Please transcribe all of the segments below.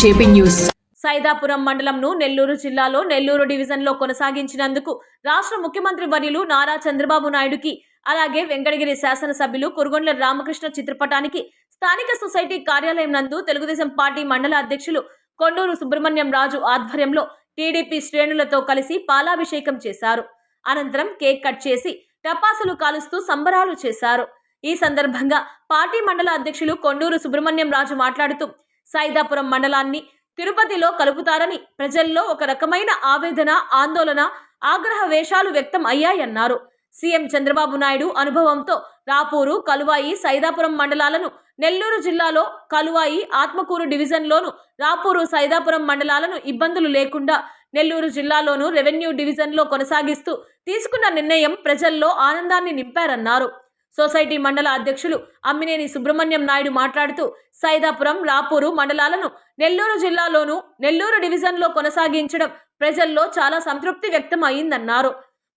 JP news. Saidapuram మండలంను నెల్లూరు జిల్లాలో నెల్లూరు డివిజన్లో కొనసాగించినందుకు రాష్ట్ర ముఖ్యమంత్రి వర్యులు నారా చంద్రబాబు నాయుడుకి అలాగే వెంకటగిరి శాసనసభ్యులు కురుగొండ్ల రామకృష్ణ చిత్రపటానికి స్థానిక సొసైటీ కార్యాలయం నందు తెలుగుదేశం పార్టీ మండల అధ్యక్షులు కొండూరు సుబ్రహ్మణ్యం రాజు ఆధ్వర్యంలో టీడీపీ శ్రేణులతో కలిసి పాలాభిషేకం చేశారు. అనంతరం కేక్ కట్ చేసి టపాసులు కాలుస్తూ సంబరాలు చేశారు. ఈ సందర్భంగా పార్టీ మండల అధ్యక్షులు కొండూరు సుబ్రహ్మణ్యం రాజు మాట్లాడుతూ సైదాపురం మండలాన్ని తిరుపతిలో కలుపుతారని ప్రజల్లో ఒక రకమైన ఆవేదన ఆందోళన ఆగ్రహ వేషాలు వ్యక్తం అయ్యాయన్నారు. సీఎం చంద్రబాబు నాయుడు అనుభవంతో రాపూరు కలువాయి సైదాపురం మండలాలను నెల్లూరు జిల్లాలో కలువాయి ఆత్మకూరు డివిజన్లోను రాపూరు సైదాపురం మండలాలను ఇబ్బందులు లేకుండా నెల్లూరు జిల్లాలోను రెవెన్యూ డివిజన్లో కొనసాగిస్తూ తీసుకున్న నిర్ణయం ప్రజల్లో ఆనందాన్ని నింపారన్నారు. సొసైటీ మండల అధ్యక్షులు అమ్మినేని సుబ్రహ్మణ్యం నాయుడు మాట్లాడుతూ సైదాపురం రాపూరు మండలాలను నెల్లూరు జిల్లాలోను నెల్లూరు డివిజన్లో కొనసాగించడం ప్రజల్లో చాలా సంతృప్తి వ్యక్తం అయిందన్నారు.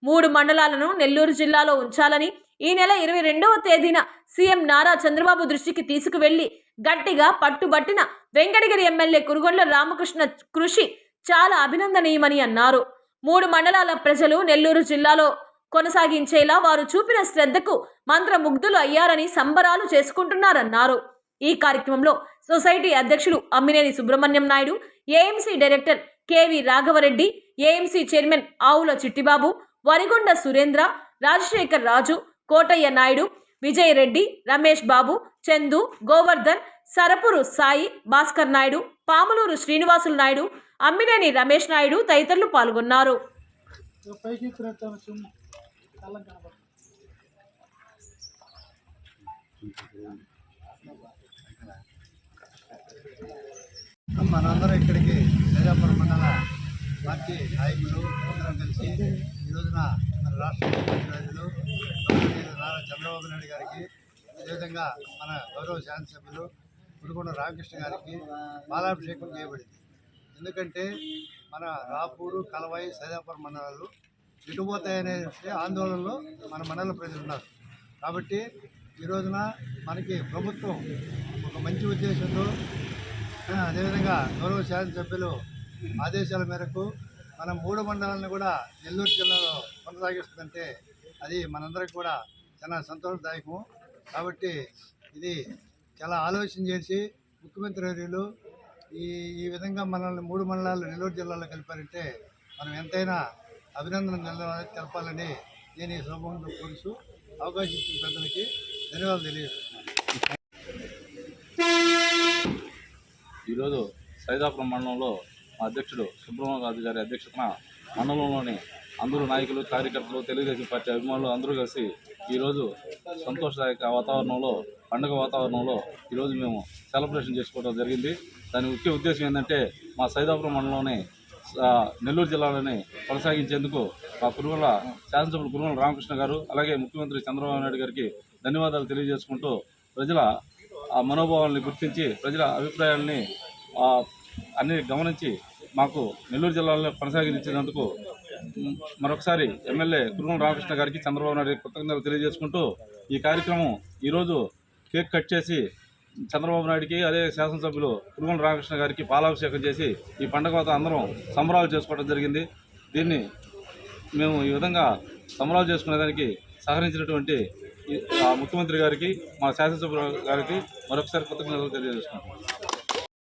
మూడు మండలాలను నెల్లూరు జిల్లాలో ఉంచాలని ఈ నెల ఇరవై రెండవ తేదీన సీఎం నారా చంద్రబాబు దృష్టికి తీసుకువెళ్ళి గట్టిగా పట్టుబట్టిన వెంకటగిరి ఎమ్మెల్యే కురుగొండ్ల రామకృష్ణ కృషి చాలా అభినందనీయమని అన్నారు. మూడు మండలాల ప్రజలు నెల్లూరు జిల్లాలో కొనసాగించేలా వారు చూపిన శ్రద్ధకు మంత్రముగ్ధులు అయ్యారని సంబరాలు చేసుకుంటున్నారన్నారు. ఈ కార్యక్రమంలో సొసైటీ అధ్యక్షులు Ammineni Subrahmanyam Naidu AMC director K V Raghavareddy AMC chairman Avula Chittibabu Varigonda Surendra Rajasekhar రాజు కోటయ్య నాయుడు విజయ్ రెడ్డి రమేష్ బాబు చందు గోవర్ధన్ సరపురు సాయి భాస్కర్ నాయుడు పాములూరు శ్రీనివాసులు నాయుడు అమ్మినేని రమేష్ నాయుడు తదితరులు పాల్గొన్నారు. పైకి కనబడుతుంది. మనందరం ఇక్కడికి సైదాపురం మండల పార్టీ నాయకులు అందరం కలిసి ఈ రోజున మన రాష్ట్ర ముఖ్యమంత్రులు నారా చంద్రబాబు నాయుడు గారికి అదేవిధంగా మన గౌరవ శాసనసభ్యులు గుడికొండ రామకృష్ణ గారికి బాలాభిషేకం చేయబడింది. ఎందుకంటే మన రాపూరు కలవాయి సైదాపురం మండలాలు ఎటుపోతాయనే ఆందోళనలో మన మండల ప్రజలు ఉన్నారు. కాబట్టి ఈ రోజున మనకి ప్రభుత్వం ఒక మంచి ఉద్దేశంతో అదేవిధంగా గౌరవ శాసనసభ్యులు ఆదేశాల మేరకు మన మూడు మండలాలను కూడా నెల్లూరు జిల్లాలో కొనసాగిస్తుందంటే అది మనందరికి కూడా చాలా సంతోషదాయకం కాబట్టి ఇది చాలా ఆలోచన చేసి ముఖ్యమంత్రి వర్యులు ఈ ఈ విధంగా మనల్ని మూడు మండలాలు నెల్లూరు జిల్లాలో కలిపారంటే మనం ఎంతైనా అభినందన తెలపాలని నేను ఈ శుభంగా కోరుచు అవకాశం ఇచ్చిన పెద్దలకి ధన్యవాదాలు తెలియజేస్తున్నాను. ఈరోజు సైదాపురం మండలంలో మా అధ్యక్షుడు సుబ్రహ్మణ్యాదు గారి అధ్యక్షతన మండలంలోని అందరూ నాయకులు కార్యకర్తలు తెలుగుదేశం పార్టీ అభిమానులు అందరూ కలిసి ఈరోజు సంతోషదాయక వాతావరణంలో పండుగ వాతావరణంలో ఈరోజు మేము సెలబ్రేషన్ చేసుకోవడం జరిగింది. దాని ముఖ్య ఉద్దేశం ఏంటంటే మా సైదాపురం మండలంలోని నెల్లూరు జిల్లాలోని కొనసాగించేందుకు మా కురుమల శాసనసభ్యులు కురుమల రామకృష్ణ గారు అలాగే ముఖ్యమంత్రి చంద్రబాబు నాయుడు గారికి ధన్యవాదాలు తెలియజేసుకుంటూ ప్రజల ఆ మనోభావాల్ని గుర్తించి ప్రజల అభిప్రాయాల్ని అన్ని గమనించి మాకు నెల్లూరు జిల్లాలో కొనసాగించినందుకు మరొకసారి ఎమ్మెల్యే కురుమల రామకృష్ణ గారికి చంద్రబాబు నాయుడు కృతజ్ఞతలు తెలియజేసుకుంటూ ఈ కార్యక్రమం ఈరోజు కేక్ కట్ చేసి చంద్రబాబు నాయుడికి అదే శాసనసభ్యులు పురుగుల రామకృష్ణ గారికి పాలాభిషేకం చేసి ఈ పండగ వద్ద అందరం సంబరాలు చేసుకోవడం జరిగింది. దీన్ని మేము ఈ విధంగా సంబరాలు చేసుకునేదానికి సహకరించినటువంటి ముఖ్యమంత్రి గారికి మా శాసనసభ్యుల గారికి మరొకసారి కృతజ్ఞతలు తెలియజేస్తున్నాం.